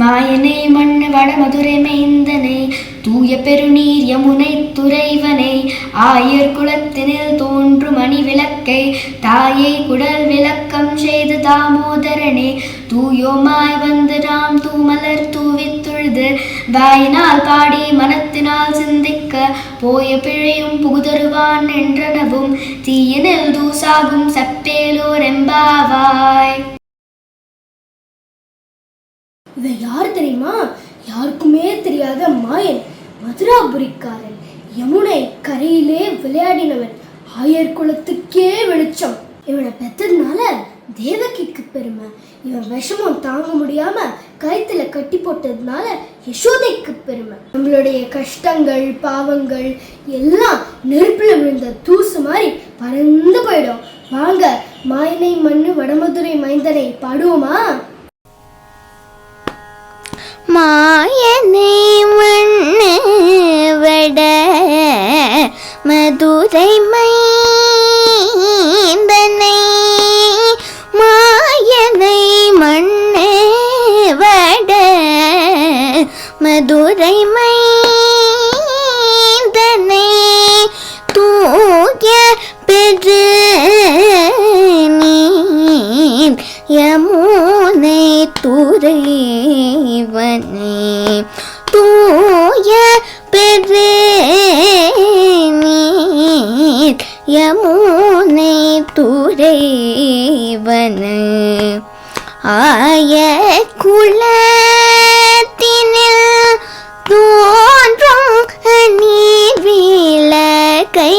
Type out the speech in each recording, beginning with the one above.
மாயனை மண் வடமதுரை மைந்தனை தூய பெருநீர் யமுனை துறைவனை ஆயர் குலத்தினில் தோன்றும் மணி விளக்கை தாயை குடல் விளக்கம் செய்து தாமோதரனே தூயோமாய் வந்து ராம் தூமலர் தூவித்துழுது வாயினால் பாடி மனத்தினால் சிந்திக்க போய பிழையும் புகுதருவான் என்றனவும் தீயினில் தூசாகும் சப்பேலோர் எம்பாவார். இவன் யார் தெரியுமா? யாருக்குமே தெரியாத மாயன் மதுராபுரிக்காரன். யமுனை கரையிலே விளையாடினவன். ஆயர் குலத்துக்கே வெளிச்சம். இவனை பெத்ததுனால தேவகிக்கு பெருமை. இவன் விஷமம் தாங்க முடியாம கயித்துல கட்டி போட்டதுனால யசோதைக்கு பெருமை. நம்மளுடைய கஷ்டங்கள் பாவங்கள் எல்லாம் நெருப்புல விழுந்த தூசு மாதிரி பறந்து போயிடும். வாங்க மாயனை மண்ணு வடமதுரை மைந்தனை பாடுவோமா? மதுரை மைந்தனை மாயனை மண்ணே வட. மதுரை மை குலத்தினில் தோன்றும் நீர் விளக்கை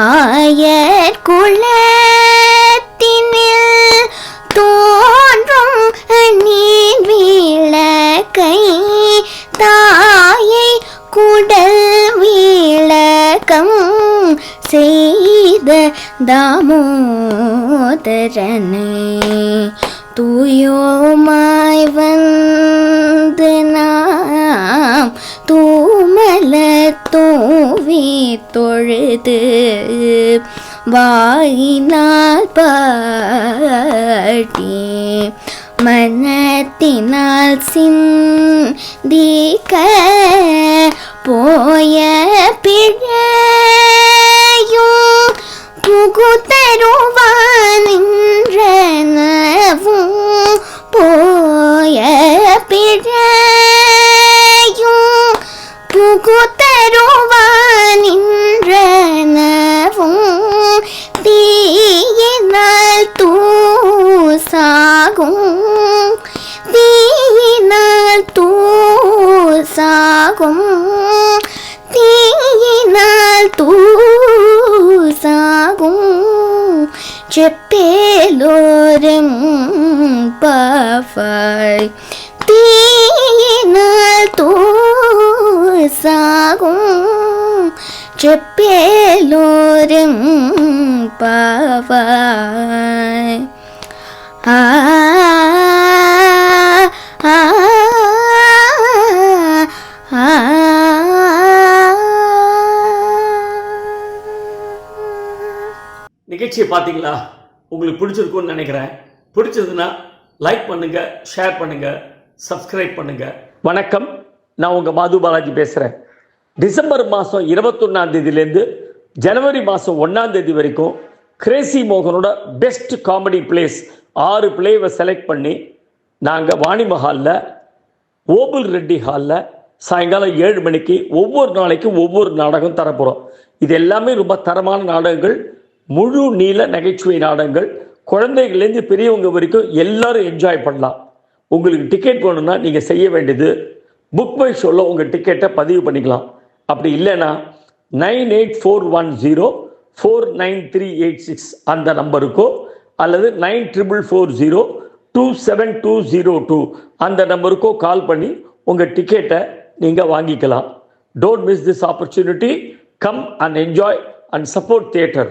ஆய குலத்தினில் தோன்றும் நீர் விளக்கை தாயை குடல் விளக்கம் செய்த தாமோதரனே. தூயோமா வந்து நாம் தூமல தூவி தொழுது. வாயினால் பாட்டி மனத்தினால் சிந்திக்க போய பிழையும் புகுத்தருவான் நின்றனவும் ஆகும் தீயினால் தூசாகும் செப்பேலோரம் பாஃபாய் தீயினால் தூசாகும் ചെപ്പേലോരം പാവാ ആ நிகழ்ச்சியை பார்த்தீங்களா? உங்களுக்கு பிடிச்சிருக்கும்னு நினைக்கிறேன். பிடிச்சதுன்னா லைக் பண்ணுங்கள் ஷேர் பண்ணுங்கள் சப்ஸ்கிரைப் பண்ணுங்கள் வணக்கம். நான் உங்கள் மாது பாலாஜி பேசுகிறேன் டிசம்பர் மாதம் இருபத்தொன்னாம் தேதியிலேருந்து ஜனவரி மாதம் ஒன்றாம் தேதி வரைக்கும் கிரேசி மோகனோட பெஸ்ட் காமெடி பிளேஸ் ஆறு பிளேவை செலக்ட் பண்ணி நாங்கள் வாணி மஹாலில் ஓபுல் ரெட்டி ஹாலில் சாயங்காலம் ஏழு மணிக்கு ஒவ்வொரு நாளைக்கும் ஒவ்வொரு நாடகம் தரப்போகிறோம் இது எல்லாமே ரொம்ப தரமான நாடகங்கள். முழு நீள நகைச்சுவை நாடகங்கள் குழந்தைகள்லேருந்து பெரியவங்க வரைக்கும் எல்லாரும் என்ஜாய் பண்ணலாம். உங்களுக்கு டிக்கெட் வேணும்னா நீங்கள் செய்ய வேண்டியது புக் பை ஷோவில் உங்கள் டிக்கெட்டை பதிவு பண்ணிக்கலாம். அப்படி இல்லைன்னா nine eight four one zero four nine three eight six அந்த நம்பருக்கோ அல்லது nine triple four zero two seven two zero two அந்த நம்பருக்கோ கால் பண்ணி உங்கள் டிக்கெட்டை நீங்கள் வாங்கிக்கலாம். Don't miss this opportunity come and enjoy and support theatre